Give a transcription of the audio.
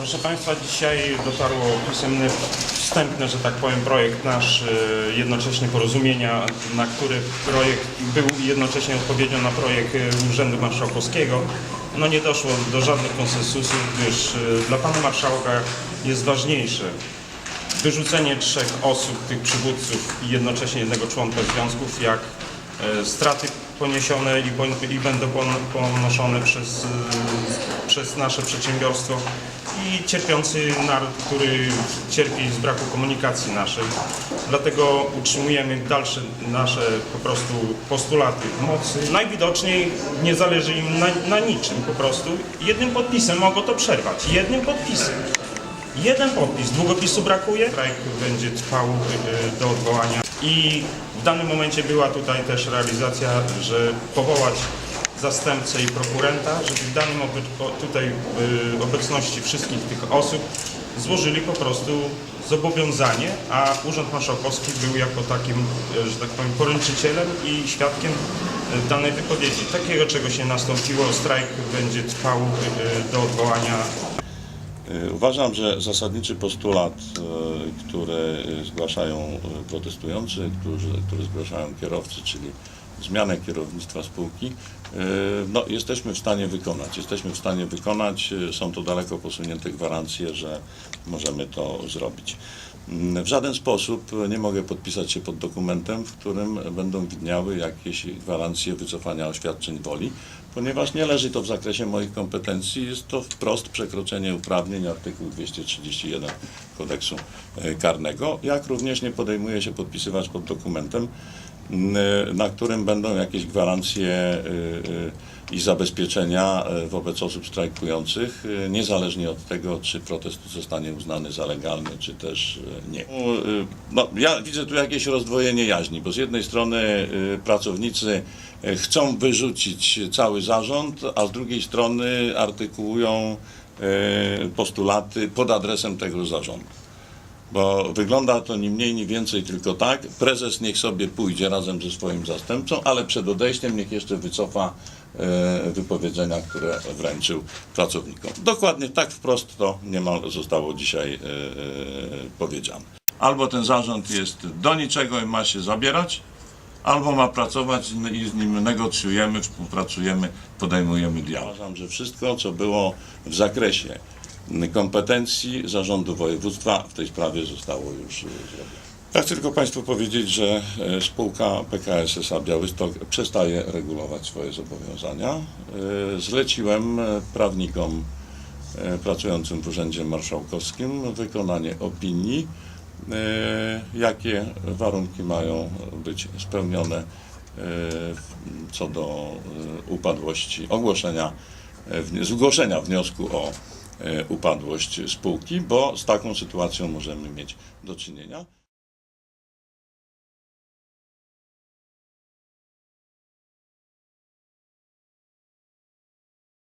Proszę Państwa, dzisiaj dotarło pisemny, wstępny, że tak powiem, projekt nasz, e, jednocześnie porozumienia, na który projekt był jednocześnie odpowiedzią na projekt e, Urzędu Marszałkowskiego. No nie doszło do żadnych konsensusów, gdyż e, dla Pana Marszałka jest ważniejsze wyrzucenie trzech osób, tych przywódców i jednocześnie jednego członka związków, jak e, straty poniesione i, i będą pon- ponoszone przez, przez nasze przedsiębiorstwo i cierpiący naród, który cierpi z braku komunikacji naszej. Dlatego utrzymujemy dalsze nasze po prostu postulaty mocy. Najwidoczniej nie zależy im na, na niczym po prostu. Jednym podpisem mogą to przerwać. Jednym podpisem. Jeden podpis, długopisu brakuje, strajk będzie trwał y, do odwołania i w danym momencie była tutaj też realizacja, że powołać zastępcę i prokurenta, żeby w danym tutaj y, obecności wszystkich tych osób złożyli po prostu zobowiązanie, a Urząd Marszałkowski był jako takim, y, że tak powiem, poręczycielem i świadkiem y, danej wypowiedzi. Takiego czegoś nie nastąpiło, strajk będzie trwał y, do odwołania Uważam, że zasadniczy postulat, który zgłaszają protestujący, którzy, który zgłaszają kierowcy, czyli zmianę kierownictwa spółki, y, no, jesteśmy w stanie wykonać. Jesteśmy w stanie wykonać, y, są to daleko posunięte gwarancje, że możemy to zrobić. Mm, W żaden sposób nie mogę podpisać się pod dokumentem, w którym będą widniały jakieś gwarancje wycofania oświadczeń woli, ponieważ nie leży to w zakresie moich kompetencji, jest to wprost przekroczenie uprawnień artykuł 231 kodeksu e, karnego, jak również nie podejmuję się podpisywać pod dokumentem, na którym będą jakieś gwarancje y, y, i zabezpieczenia wobec osób strajkujących, y, niezależnie od tego, czy protest zostanie uznany za legalny, czy też nie. No, y, ja widzę tu jakieś rozdwojenie jaźni, bo z jednej strony y, pracownicy chcą wyrzucić cały zarząd, a z drugiej strony artykułują postulaty pod adresem tego zarządu. Bo wygląda to ni mniej, ni więcej tylko tak. Prezes niech sobie pójdzie razem ze swoim zastępcą, ale przed odejściem niech jeszcze wycofa e, wypowiedzenia, które wręczył pracownikom. Dokładnie tak wprost to niemal zostało dzisiaj e, e, powiedziane. Albo ten zarząd jest do niczego i ma się zabierać, albo ma pracować i z nim negocjujemy, współpracujemy, podejmujemy dialog. Uważam, że wszystko, co było w zakresie kompetencji zarządu województwa w tej sprawie zostało już e, zrobione. Ja chcę tylko Państwu powiedzieć, że e, spółka PKS SA Białystok przestaje regulować swoje zobowiązania. E, Zleciłem e, prawnikom pracującym w Urzędzie Marszałkowskim wykonanie opinii, jakie warunki mają być spełnione co do upadłości ogłoszenia, zgłoszenia wniosku o upadłość spółki, bo z taką sytuacją możemy mieć do czynienia.